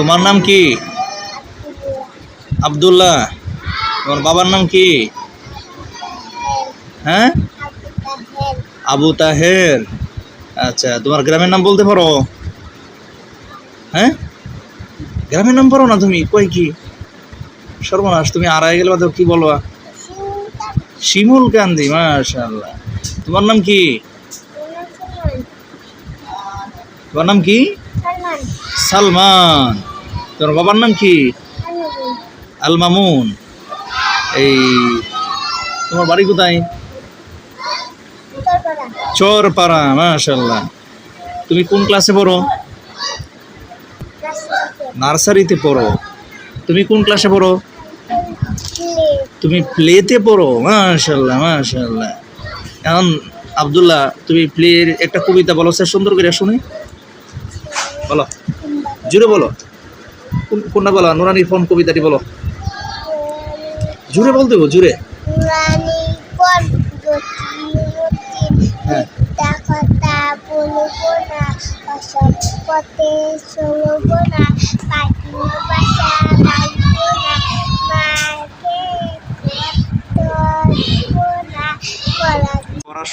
তোমার নাম কি? আবদুল্লাহ। তোমার বাবার নাম কি? হ্যাঁ? আবু তাহের। আচ্ছা তোমার গ্রামের নাম বলতে পারো? হ্যাঁ? গ্রামের নাম পারো না তুমি? কই কি? সর্বনাশ তুমি আড়াই গেলে বাদে কি বলবা? শিমুল কান্দি মাশাল্লাহ তোমার নাম কি? তোমার নাম কি? সালমান। তোমার বাবার নাম কি? আল মামুন এই তোমার বাড়ি কোথায়? চরপাড়া। মাশাল্লাহ তুমি কোন ক্লাসে পড়ো? নার্সারিতে পড়ো। তুমি কোন ক্লাসে পড়ো? তুমি প্লেতে পড়ো মাশাল্লাহ মাশাল্লাহ এখন আব্দুল্লাহ তুমি প্লের একটা কবিতা বলো স্যার সুন্দর করে শুনি। বলো। জুড়ে বলো। কোনটা বলো নুরানির ফোন কবিতাটি বলো। জুড়ে বলতে জুড়ে। হ্যাঁ। কথা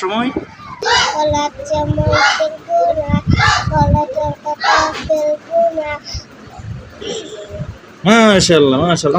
মাশাল্লাহ মাশাল্লাহ